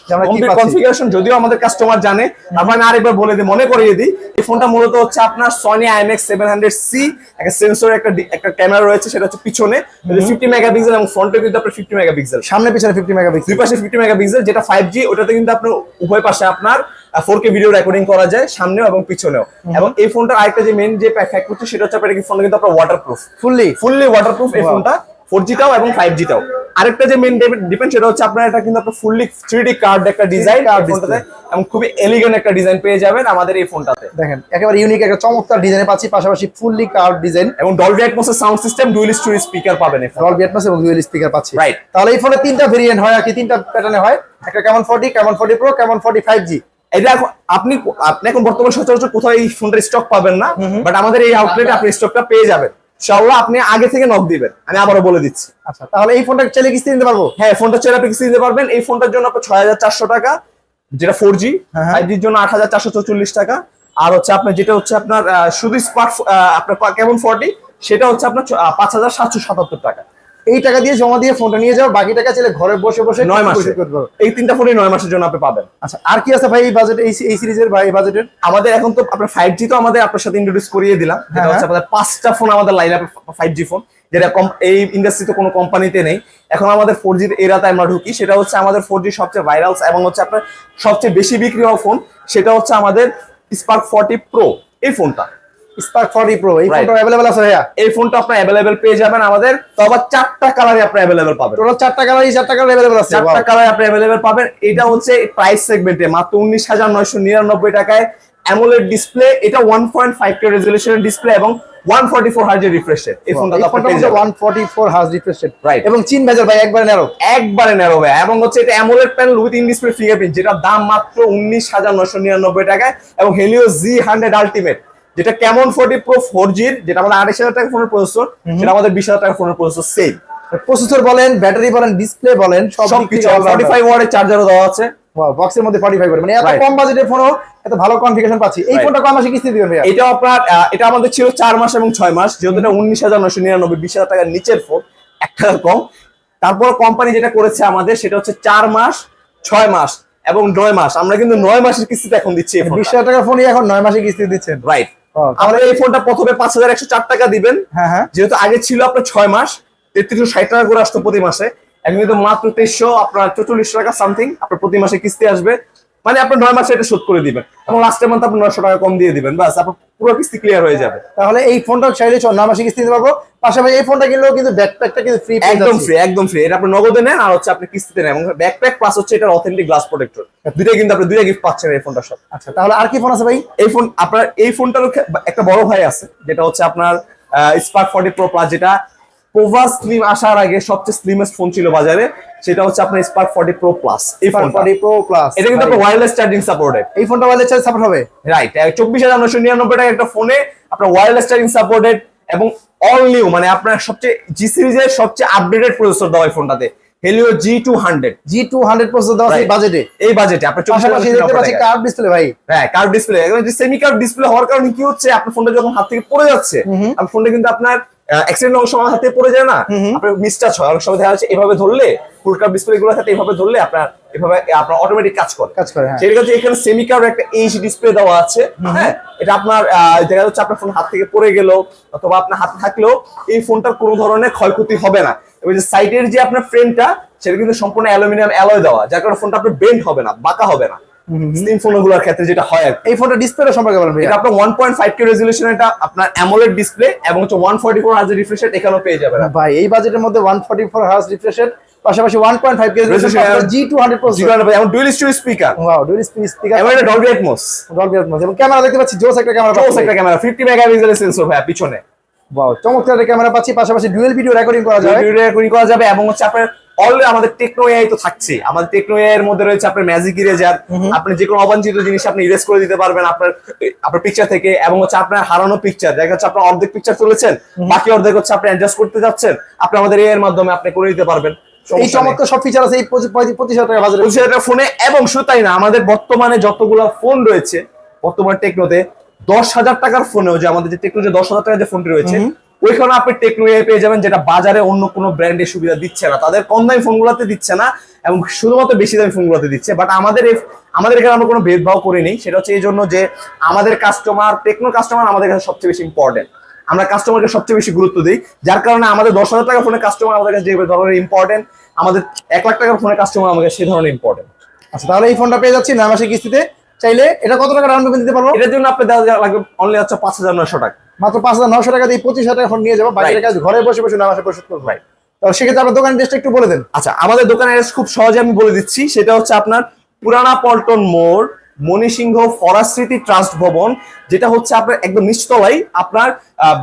কনফিগারেশন যদিও আমাদের কাস্টমার জানে তারপর আমি আরেকবার বলে দিই মনে করিয়ে দিই এই ফোনটা মূলত হচ্ছে আপনার Sony IMX seven hundred C একটা সেন্সর একটা একটা ক্যামেরা রয়েছে সেটা হচ্ছে পিছনে ফিফটি মেগাপিক্সেল এবং ফ্রন্টে কিন্তু আপনার ফিফটি মেগাপিক্সেল সামনে পিছনে ফিফটি মেগাপিক্সেল দুই পাশে ফিফটি মেগাপিক্সেল যেটা ফাইভ জি ওটাতে কিন্তু আপনার উভয় পাশে আপনার ফোর কে ভিডিও রেকর্ডিং করা যায় সামনেও এবং পিছনেও। এবং এই ফোনটার আরেকটা যে মেন যে ফ্যাক্ট হচ্ছে সেটা হচ্ছে আপনার ফোনটা কিন্তু আপনার ওয়াটারপ্রুফ ফুললি ফুললি ওয়াটারপ্রুফ এই ফোনটা। ফোর জিটাও এবং ফাইভ জিটাও আরেকটা যে মেন ডিপেন্ড সেটা হচ্ছে আপনার এটা কিন্তু আপনার ফুললি থ্রি কার্ড একটা ডিজাইন ফোনটাতে এবং খুবই এলিগেন্ট একটা ডিজাইন পেয়ে যাবেন আমাদের এই ফোনটাতে দেখেন একেবারে ইউনিক একটা চমৎকার ডিজাইন পাচ্ছি পাশাপাশি ফুললি কার্ড ডিজাইন এবং Dolby অ্যাটমসের sound system dual stereo speaker পাবেন। ডলবি অ্যাটমস এবং ডুয়েল স্পিকার পাচ্ছি। Right. তাহলে এই ফোনে তিনটা ভেরিয়েন্ট হয় আর কি তিনটা প্যাটার্নে হয়। একটা কেমন 40 কেমন 40 প্রো কেমন 45 জি এটা আপনি আপনি এখন বর্তমান সচরাচর কোথাও এই ফোনটার স্টক পাবেন না বাট আমাদের এই আউটলেটে আপনি স্টকটা পেয়ে যাবেন। ইনশাআল্লাহ আপনি আগে থেকে নক দিবেন। আমি আবারও বলে দিচ্ছি। আচ্ছা তাহলে এই ফোনটা চাইলে কিস্তি নিতে পারব? হ্যাঁ ফোনটা চাইলে আপনি কিস্তি দিতে পারবেন। এই ফোনটার জন্য আপনার ছয় হাজার চারশো টাকা যেটা ফোর জি। ফাইভ জন্য আট হাজার চারশো চৌচল্লিশ টাকা। আর হচ্ছে আপনার যেটা হচ্ছে আপনার শুধু স্মার্ট আপনার কেমন ফোরটি সেটা হচ্ছে আপনার পাঁচ হাজার সাতশো সাতাত্তর টাকা। এই টাকা দিয়ে জমা দিয়ে ফোনটা নিয়ে যাও বাকি টাকা চাইলে ঘরে বসে বসে নয় মাসে। এই তিনটা ফোনই নয় মাসের জন্য আপনি পাবেন। আচ্ছা আর কি আছে ভাই এই বাজেট এই এই সিরিজের ভাই এই বাজেটের আমাদের এখন তো আপনার ফাইভ জি তো আমাদের আপনার সাথে ইন্ট্রোডিউস করিয়ে দিলাম। যেটা হ্যাঁ, হচ্ছে আমাদের পাঁচটা ফোন আমাদের line up five G phone যেটা কম এই ইন্ডাস্ট্রিতে কোনো কোম্পানিতে নেই। এখন আমাদের ফোর জির এরাতে আমরা ঢুকি সেটা হচ্ছে আমাদের ফোর জি সবচেয়ে ভাইরাল এবং হচ্ছে আপনার সবচেয়ে বেশি বিক্রি হওয়া ফোন সেটা হচ্ছে আমাদের স্পার্ক ফর্টি প্রো এই ফোনটা স্পার্ক 40 প্রো এই Right. ফোনটা अवेलेबल আছে ভাইয়া এই ফোনটা আপনার অ্যাভেলেবেল পেয়ে যাবেন আমাদের তো আবার চারটা কালারে আপনি অ্যাভেলেবেল পাবেন টোটাল চারটা কালার এই চারটা কালার अवेलेबल আছে চারটা Wow. কালার আপনি অ্যাভেলেবেল পাবেন এটা হচ্ছে প্রাইস সেগমেন্টে মাত্র উনিশ হাজার নয়শো নিরানব্বই টাকায় অ্যামোলেড ডিসপ্লে এটা ওয়ান পয়েন্ট ফাইভ কে রেজলিউশনের ডিসপ্লে এবং ওয়ান ফর্টি ফোর হার্জের রিফ্রেশ এই ফোনটা এই তো আপনি ফোনটা পেয়ে হচ্ছে যাবেন 144 হার্জ রিফ্রেশ রেট Right. এবং চিন ভেজাল ভাই একবারে ন্যারো একবারে ন্যারো ভাই এবং হচ্ছে এটা AMOLED panel with in display fingerprint যেটা দাম মাত্র উনিশ হাজার নয়শো নিরানব্বই টাকায় এবং হেলিও জি হান্ড্রেড আলটিমেট যেটা কেমন ফোর্টি প্রো ফোর জির যেটা আমাদের আড়াইশ হাজার টাকা ফোনের প্রসেসর সেটা আমাদের বিশ হাজার টাকা ফোনের প্রসেসর সেম প্রসেসর বলেন ব্যাটারি বলেন ডিসপ্লে বলেন সবকিছু ফর্টি ফাইভ ওয়ার্ডের চার্জারও দেওয়া আছে। বক্সের মধ্যে 45 করে মানে এত কম বাজেটের ফোনও এত ভালো কনফিগারেশন পাচ্ছি। এই. ফোনটা কম মাসে কিস্তি দিবেন এটা আপনার এটা আমাদের ছিল চার মাস এবং ছয় মাস যেহেতু এটা উনিশ হাজার নশো নিরানব্বই বিশ হাজার টাকার নিচের ফোন এক টাকা কম। তারপর কোম্পানি যেটা করেছে আমাদের সেটা হচ্ছে চার মাস ছয় মাস এবং নয় মাস। আমরা কিন্তু নয় মাসের কিস্তিতে এখন দিচ্ছি বিশ হাজার টাকার ফোনই এখন নয় মাসের কিস্তি দিচ্ছেন। রাইট ও, আমরা এই ফোনটা প্রথমে পাঁচ হাজার একশো চার টাকা দিবেন। হ্যাঁ হ্যাঁ। যেহেতু আগে ছিল আপনার ছয় মাস তেত্রিশশো ষাট টাকা করে আসতো প্রতি মাসে। এখন কিন্তু মাত্র তেইশশো আপনার চৌচল্লিশ টাকা সামথিং আপনার প্রতি মাসে কিস্তি আসবে। মানে আপনি নয় মাসে এটা শোধ করে দিবেন। এবং লাস্টের মান্থ আপনি নয়শো টাকা কম দিয়ে দিবেন। বাস আপনার পুরো কিস্তি ক্লিয়ার হয়ে যাবে। তাহলে এই ফোনটা চাইলে নয় মাসে কিস্তি দিতে পারব। পাশাপাশি এই ফোনটা কিনলেও কিন্তু ব্যাকপ্যাকটা কিন্তু ফ্রি একদম ফ্রি একদম ফ্রি এটা আপনি নগদে নেন আর হচ্ছে আপনি কিস্তিতে নেন। এবং ব্যাকপ্যাক প্লাস হচ্ছে এটার অথেন্টিক গ্লাস প্রোটেক্টর দুইটাই কিন্তু আপনি দুইটা গিফট পাচ্ছেন এই ফোনটার সাথে। আচ্ছা তাহলে আর কি ফোন আছে ভাই? এই ফোন আপনার এই ফোনটার একটা বড় ভাই আছে যেটা হচ্ছে আপনার স্পার্ক ফর্টি প্রো প্লাস যেটা পোভা স্লিম আসার আগে সবচেয়ে স্লিমেস্ট ফোন ছিল বাজারে। সেটা হচ্ছে আপনার স্পার্ক ফর্টি প্রো প্লাস এই ফোনটা ফর্টি প্রো প্লাস এটা কিন্তু আপনার ওয়্যারলেস চার্জিং সাপোর্টেড এই ফোনটা চার্জ সাপোর্ট হবে? রাইট চব্বিশ হাজার নশো নিরানব্বই টাকা একটা ফোনে আপনার ওয়্যারলেস চার্জিং সাপোর্টেড এবং অল নিউ মানে আপনার সবচেয়ে জি সিরিজের সবচেয়ে আপডেটেড প্রসেসর দেওয়া এই ফোনটাতে Helio G two hundred G two hundred আছে বাজেটে এই বাজেটে আপনার চব্বিশ পাশাপাশি দেখতে পাচ্ছি কার্ভ ডিসপ্লে ভাই। হ্যাঁ curve display semi curve display হওয়ার কারণে কি হচ্ছে আপনার ফোনটা যখন হাত থেকে পড়ে যাচ্ছে আপনার ফোনটা কিন্তু আপনার অ্যাক্সিডেন্ট অনেক সময় হাতে পড়ে যায় না? আপনার মিসটাচ হয়। অনেক সময় দেখা যাচ্ছে এভাবে ধরলে ফুল কার্ভ ডিসপ্লে গুলো এভাবে ধরলে আপনার এভাবে আপনার অটোমেটিক কাজ করে। কাজ করে হ্যাঁ। সেই কাছে এখানে সেমি কার্ভ একটা এইচ ডিসপ্লে দেওয়া আছে হ্যাঁ? এটা আপনার দেখা যাচ্ছে আপনার ফোন হাত থেকে পড়ে গেল অথবা আপনার হাতে থাকলেও এই ফোনটার কোনো ধরনের ক্ষয়ক্ষতি হবে না। এবং যে সাইডের যে আপনার ফ্রেমটা সেটা কিন্তু সম্পূর্ণ অ্যালুমিনিয়াম অ্যালয় দেওয়া যার কারণে ফোনটা আপনার বেন্ড হবে না বাঁকা হবে না। স্লিম ফোনগুলোর ক্ষেত্রে যেটা হয় আর এই ফোনটা ডিসপ্লে সম্পর্কে বলেন এটা আপনার one point five K resolution এটা আপনার অ্যামোলেড ডিসপ্লে এবং হচ্ছে ওয়ান ফোর্টি ফোর হাজার রিফ্রেশ এখানেও পেয়ে যাবেন ভাই এই বাজেটের মধ্যে ওয়ান ফর্টি ফোর হার্স রিফ্রেশের পাশাপাশি one point five Resolution, G two hundred এবং dual stereo speaker wow dual speaker এবং এটা ডলবি অ্যাটমস ডলবি অ্যাটমস এবং ক্যামেরা দেখতে পাচ্ছি জোস একটা ক্যামেরা চৌস একটা ক্যামেরা ফিফটি মেগাপিক্সেলের সেন্সর ভাই পিছনে। ওয়াও চমৎকার একটা ক্যামেরা পাচ্ছি। পাশাপাশি ডুয়েল ভিডিও রেকর্ডিং করা যায় ভিডিও রেকর্ডিং করা যাবে এবং হচ্ছে আপনার অলরেডি আমাদের টেকনো এআই তো থাকছে। আমাদের টেকনো এআই এর মধ্যে রয়েছে আপনার ম্যাজিক ইরেজার আপনি যে কোনো অবাঞ্ছিত জিনিস আপনি ইরেজ করে দিতে পারবেন আপনার আপনার পিকচার থেকে এবং হচ্ছে আপনার হারানো পিকচার দেখা যাচ্ছে আপনার অর্ধেক পিকচার তুলেছেন বাকি অর্ধেক হচ্ছে আপনি অ্যাডজাস্ট করতে যাচ্ছেন আপনি আমাদের এআই এর মাধ্যমে আপনি করে দিতে পারবেন। এই চমৎকার সব ফিচার আছে এই পঁচিশ হাজার টাকা বাজারে পঁচিশ হাজার ফোনে এবং শুধু তাই না আমাদের বর্তমানে যতগুলো ফোন রয়েছে বর্তমান টেকনোতে দশ হাজার টাকার ফোনেও যে আমাদের যে টেকনো যে দশ হাজার টাকার যে ফোনটি রয়েছে ওইখানে আপনি টেকনো এ পেয়ে যাবেন, যেটা বাজারে অন্য কোনো ব্র্যান্ডের সুবিধা দিচ্ছে না। তাদের কম দামি ফোনগুলোতে দিচ্ছে না এবং শুধুমাত্র বেশি দামি ফোনগুলোতে দিচ্ছে। বাট আমাদের আমাদের এখানে আমরা কোনো ভেদভাব করিনি সেটা হচ্ছে এই জন্য যে আমাদের কাস্টমার টেকনো কাস্টমার আমাদের কাছে সবচেয়ে বেশি ইম্পর্টেন্ট আমরা কাস্টমারকে সবচেয়ে বেশি গুরুত্ব দিই। যার কারণে আমাদের দশ হাজার টাকা ফোনের কাস্টমার আমাদের কাছে যে ধরনের ইম্পর্টেন্ট আমাদের এক লাখ টাকার ফোনের কাস্টমার আমাদের সেই ধরনের ইম্পর্টেন্ট আচ্ছা তাহলে এই ফোনটা পেয়ে যাচ্ছি, নয় মাসের কিস্তিতে। চাইলে এটা কত টাকা ডাউন দিতে পারব? এটার জন্য আপনি দেওয়া লাগবে অনলি হচ্ছে পাঁচ হাজার নয়শো টাকা। মাত্র পাঁচ হাজার নশো টাকা দিয়ে পঁচিশ হাজার টাকা নিয়ে যাব। বাকি কাজ ঘরে বসে বসে নয় পরিশোধ করব. তো সেক্ষেত্রে আপনার দোকান ড্রেসটা একটু বলে দেন। আচ্ছা আমাদের দোকানের অ্যাড্রেস খুব সহজে আমি বলে দিচ্ছি। সেটা হচ্ছে আপনার পুরানা পল্টন মোড় মণিসিংহ ফরাস্মৃতি ট্রাস্ট ভবন যেটা হচ্ছে আপনার একদম নিচতলায় আপনার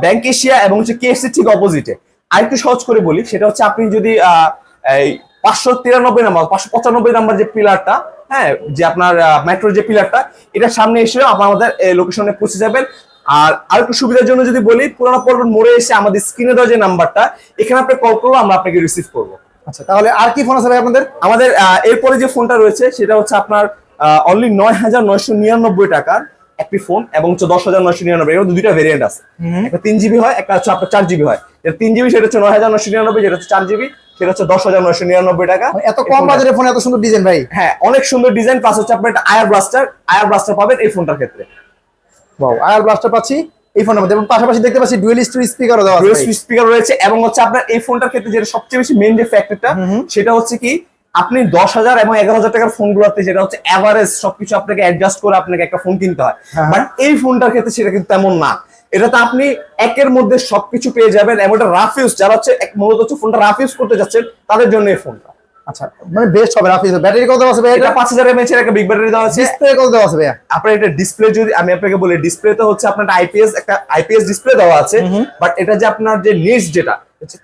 ব্যাংক এশিয়া এবং হচ্ছে কেএফসি ঠিক অপোজিটে আরেকটু সহজ করে বলি সেটা হচ্ছে আপনি যদি আহ, এই পাঁচশো তিরানব্বই নাম্বার পাঁচশো পঁচানব্বই নাম্বার যে পিলারটা হ্যাঁ যে আপনার মেট্রোর যে পিলারটা এটার সামনে এসে আপনার আমাদের লোকেশনে পৌঁছে যাবেন। আর আরেকটু সুবিধার জন্য যদি বলি পুরানা পল্টন মোড়ে এসে আমাদের স্ক্রিনে দেওয়া যে নাম্বারটা এখানে আপনি কল করব আমরা আপনাকে রিসিভ করব। আচ্ছা তাহলে আর কি ফোন আছে ভাই আপনাদের? আমাদের এরপরে যে ফোনটা রয়েছে সেটা হচ্ছে আপনার অনলি নয় হাজার নয়শো নিরানব্বই টাকার একটি ফোন এবং হচ্ছে দশ হাজার নয়শো নিরানব্বই এর দুইটা ভেরিয়েন্ট আছে। একটা তিন জিবি হয় একটা হচ্ছে আপনার চার জিবি হয়। যেটা তিন জিবি সেটা হচ্ছে নয় হাজার নয়শো নিরানব্বই যেটা হচ্ছে চার জিবি সেটা হচ্ছে দশ হাজার নয়শো নিরানব্বই টাকা। মানে এত কম বাজারে ফোন এত সুন্দর ডিজাইন ভাই। হ্যাঁ অনেক সুন্দর ডিজাইন প্লাস হচ্ছে আপনার একটা আয়ার ব্লাস্টার আয়ার ব্লাস্টার পাবেন এই ফোনটার ক্ষেত্রে। ওয়াও আয়ার ব্লাস্টার পাচ্ছি এই ফোনের মধ্যে। এবং পাশাপাশি দেখতে পাচ্ছি ডুয়েল স্টোরি স্পিকারও দেওয়া আছে ভাই। স্পিকার রয়েছে এবং হচ্ছে আপনার এই ফোনটার ক্ষেত্রে যেটা সবচেয়ে বেশি মেইন যে ফ্যাক্টরটা সেটা হচ্ছে কি আপনি দশ হাজার এবং এগারো হাজার টাকার ফোন গুলোতে যেটা হচ্ছে অ্যাভারেজ সবকিছু আপনাকে অ্যাডজাস্ট করে আপনাকে একটা ফোন কিনতে হয়। হ্যাঁ। বাট এই ফোনটার ক্ষেত্রে সেটা কিন্তু তেমন না। এটাতে আপনি একের মধ্যে সবকিছু পেয়ে যাবেন এবং এটা রাফ ইউজ যারা হচ্ছে মূলত হচ্ছে ফোনটা রাফ ইউজ করতে যাচ্ছেন তাদের জন্য এই ফোনটা আচ্ছা মানে বেস্ট হবে রাফি ব্যাটারি কত আছে ভাই এটা এর একটা বিগ ব্যাটারি দেওয়া আছে। ডিসপ্লে কত দেওয়া আছে ভাইয়া। আপনার এটা ডিসপ্লে যদি আমি আপনাকে বলি ডিসপ্লেতে হচ্ছে আপনার আইপিএস একটা আইপিএস ডিসপ্লে দেওয়া আছে। বাট এটা যে আপনার যে নিটস যেটা হচ্ছে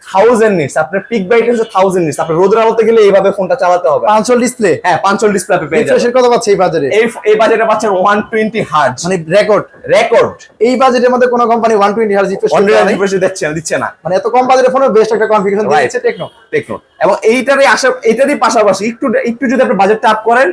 নিটস আপনার পিক নিটস রোদের আলোতে গেলে এইভাবে ফোনটা চালাতে হবে। পাঁচশো ডিসপ্লে হ্যাঁ পাঁচশো ডিসপ্লে আপনি পেয়ে যাবেন। রিফ্রেশের কত পাচ্ছে এই বাজারে এই এই বাজেটে পাচ্ছেন ওয়ান টোয়েন্টি হার্জ মানে রেকর্ড রেকর্ড এই বাজেটের মধ্যে কোনো company one twenty hertz refresh refresh দিচ্ছে না দিচ্ছে না। মানে এত কম বাজেটের ফোনের বেস্ট একটা কনফিগারেশন টেকনো টেকনো এবং এইটারই আশা এইটারই পাশাপাশি একটু একটু যদি আপনি বাজেটটা আপ করেন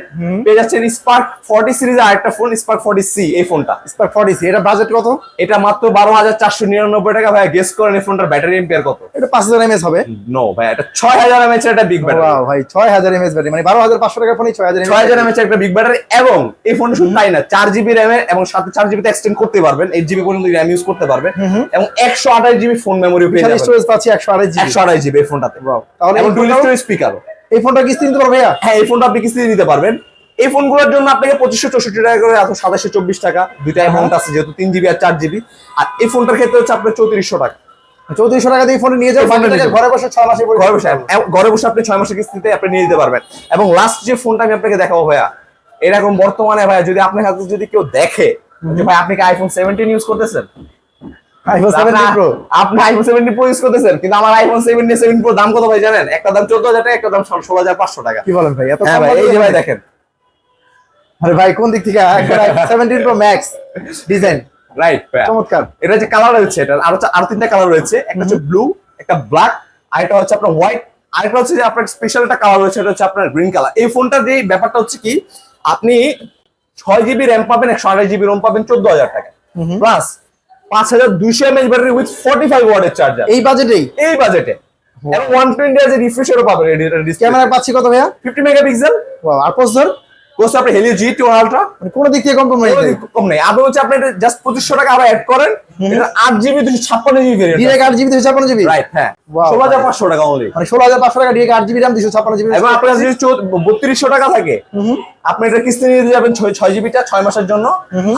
পেয়ে যাচ্ছেন স্পার্ক ফর্টি সিরিজের আরেকটা ফোন স্পার্ক ফর্টি সি এই ফোনটা স্পার্ক ফর্টি সি এটা বাজেট কত? এটা মাত্র বারো হাজার চারশো নিরানব্বই টাকা ভাই। গেস করেন এই ফোনটার ব্যাটারি এম্পিয়ার কত? এটা পাঁচ হাজার এমএস হবে। নো ভাই এটা ছয় হাজার এমএচ একটা বিগ ব্যাটারি Wow, ভাই ছয় হাজার এমএস ব্যাটারি মানে বারো হাজার পাঁচশো টাকার ফোনই ছয় হাজার ছয় হাজার এমএচ একটা বিগ ব্যাটারি এবং এই ফোনটা শুধু তাই না চার জিবি র্যাম এবং সাথে চার জিবিতে এক্সটেন্ড করতে পারবেন এইট জিবি পর্যন্ত র্যাম ইউজ করতে পারবেন এবং একশো আঠাশ জিবি ফোন মেমোরি পেয়ে যাবেন। স্টোরেজ পাচ্ছি একশো জিবি একশো আঠাশ জিবি এই ফোনটাতে তাহলে ডুয়েল স্টোরেজ স্পিকারও এই ফোনটা কিস্তি নিতে পারব ভাইয়া? হ্যাঁ এই ফোনটা আপনি কিস্তিতে নিতে পারবেন। এই ফোনগুলোর জন্য আপনাকে পঁচিশশো চৌষট্টি টাকা করে এত সাতাশশো চব্বিশ টাকা দুইটা অ্যামাউন্ট আছে যেহেতু তিন জিবি আর চার জিবি আর এই ফোনটার ক্ষেত্রে হচ্ছে আপনার চৌত্রিশশো টাকা। চৌত্রিশশো টাকা দিয়ে ফোন নিয়ে নিয়ে ঘরে বসে ছয় মাসে ঘরে বসে ঘরে বসে আপনি ছয় মাসের কিস্তিতে আপনি নিয়ে দিতে পারবেন। এবং লাস্ট যে ফোনটা আমি আপনাকে দেখাবো ভাইয়া এরকম বর্তমানে ভাইয়া যদি আপনার হাতে যদি কেউ দেখে ভাই আপনি কি আইফোন সেভেন্টিন ইউজ করতেছেন? আইফোন সেভেন্টিন আপনার- প্রো আপনি আইফোন সেভেন্টিন প্রো ইউজ করতেছেন কিন্তু আমার আইফোন সেভেন্টিন সেভেন প্রো দাম কত ভাই জানেন? একটা দাম চোদ্দ হাজার টাকা একটা দাম ষোলো হাজার পাঁচশো টাকা। কি বলেন ভাই এত হ্যাঁ কম ভাই এই যে ভাই দেখেন। আরে ভাই কোন দিক থেকে? Seventeen Pro Max design right চমৎকার। এটা যে কালার রয়েছে এটা আরও আরও তিনটা কালার রয়েছে একটা হচ্ছে ব্লু একটা ব্ল্যাক আর এটা হচ্ছে আপনার হোয়াইট আরেকটা হচ্ছে যে আপনার স্পেশাল একটা কালার রয়েছে এটা হচ্ছে আপনার গ্রিন কালার এই ফোনটার যে ব্যাপারটা হচ্ছে কি আপনি ছয় জিবি র্যাম পাবেন একশো আঠাশ জিবি রোম পাবেন চোদ্দ হাজার টাকা। প্লাস পাঁচ হাজার দুইশো mAh battery with forty five ওয়ার্ডের চার্জার এই বাজেটেই এই বাজেটে এবং ওয়ান টোয়েন্টি রিফ্রেশারও পাবেন ক্যামেরা পাচ্ছি কত ভাইয়া? ফিফটি মেগাপিক্সেল পিক্সেল আর প্রসেসর কোর্স আপনি হেলিও জি টু আলট্রা মানে কোনো দিক থেকে নেই। কম নেই। আপনি হচ্ছে আপনি জাস্ট পঁচিশশো টাকা আবার অ্যাড করেন। এটা আট জিবি দুশো ছাপ্পান্ন জিবি ভেরিয়েন্ট ডিরেক্ট জিবি দুশো ছাপ্পান্ন জিবি রাইট হ্যাঁ। Wow, ষোলো হাজার পাঁচশো টাকা অনলি মানে ষোলো হাজার পাঁচশো টাকা ডিরেক্ট আট জিবি র্যাম দুশো ছাপ্পান্ন জিবি এবং আপনার যদি বত্রিশশো টাকা থাকে আপনি এটা কিস্তি নিয়ে যাবেন ছয় ছয় জিবিটা ছয় মাসের জন্য।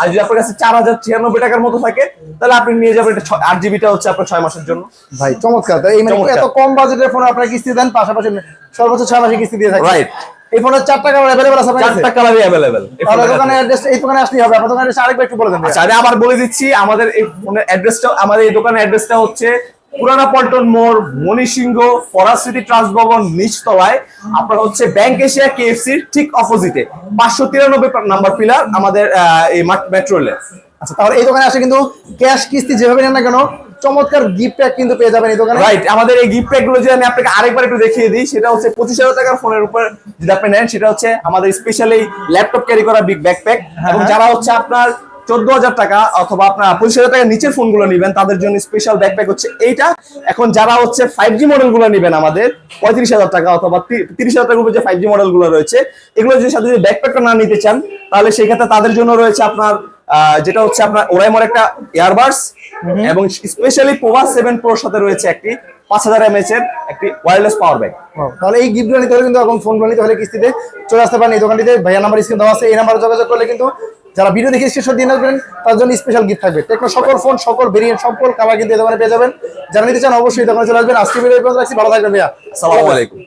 আর যদি আপনার কাছে চার হাজার ছিয়ানব্বই টাকার মতো থাকে তাহলে আপনি নিয়ে যাবেন এটা আট জিবিটা হচ্ছে আপনার ছয় মাসের জন্য। ভাই চমৎকার। এই মানে এত কম বাজেটের ফোন আপনারা কিস্তি দেন পাশাপাশি সর্বোচ্চ ছয় মাসে কিস্তি দিয়ে থাকেন। Right. এই ফোনের চারটা কালার অ্যাভেলেবল আছে? চারটা কালারই দোকানে অ্যাড্রেস এই দোকানে আসলেই হবে। আপনার দোকানে এসে আরেকবার একটু বলে দেন আচ্ছা আমি আবার বলে দিচ্ছি আমাদের এই ফোনের অ্যাড্রেসটা আমাদের এই দোকানের অ্যাড্রেসটা হচ্ছে পুরানা পল্টন মোড় মণিসিংহ ফরাসিটি ট্রাস্ট ভবন নিচতলায়। আপনার হচ্ছে ব্যাংক এশিয়া কেএফসির ঠিক অপোজিটে পাঁচশো তিরানব্বই নাম্বার পিলার আমাদের এই মেট্রো রেলের আচ্ছা তাহলে এই দোকানে আসে কিন্তু ক্যাশ কিস্তি যেভাবে নেন না কেন চমৎকার গিফট প্যাক কিন্তু পেয়ে যাবেন এই দোকানে। রাইট আমাদের এই গিফট প্যাকগুলো যদি আমি আপনাকে আরেকবার একটু দেখিয়ে দিই সেটা হচ্ছে পঁচিশ হাজার টাকার ফোনের উপর যদি আপনি নেন সেটা হচ্ছে আমাদের স্পেশালি ল্যাপটপ ক্যারি করা বিগ ব্যাকপ্যাক এবং হ্যাঁ। যারা হচ্ছে আপনার চোদ্দ হাজার টাকা অথবা আপনার পঁচিশ হাজার টাকার নিচের ফোনগুলো নেবেন তাদের জন্য স্পেশাল ব্যাকপ্যাক হচ্ছে এইটা। এখন যারা হচ্ছে ফাইভ জি মডেলগুলো নেবেন আমাদের পঁয়ত্রিশ হাজার টাকা অথবা তিরিশ হাজার টাকার উপর যে ফাইভ জি মডেলগুলো রয়েছে এগুলো যদি সাথে যদি ব্যাকপ্যাকটা না নিতে চান তাহলে সেক্ষেত্রে তাদের জন্য রয়েছে আপনার যেটা হচ্ছে আপনার ওরাইমোর একটা ইয়ারবাডস এবং স্পেশালি পোভা সেভেন প্রোর সাথে রয়েছে একটি পাঁচ হাজার এমএচ এর একটি ওয়্যারলেস পাওয়ার ব্যাংক তাহলে এই গিফটগুলো নিতে হলে কিন্তু এখন ফোনগুলো নিতে হলে কিস্তিতে চলে আসতে পারেন। এই দোকানটিতে ভাইয়া নাম্বার স্ক্রিন দেওয়া আছে এই নাম্বারে যোগাযোগ করলে কিন্তু যারা ভিডিও দেখে স্ক্রিনশট দিয়ে নেবেন তার জন্য স্পেশাল গিফট থাকবে। টেকনো সকল ফোন সকল ভেরিয়েন্ট সকল কালার কিন্তু এই দোকানে পেয়ে যাবেন। যারা নিতে চান অবশ্যই দোকানে চলে আসবেন। আজকে ভিডিও পর্যন্ত রাখছি। ভালো থাকবেন ভাইয়া। সালামালাইকুম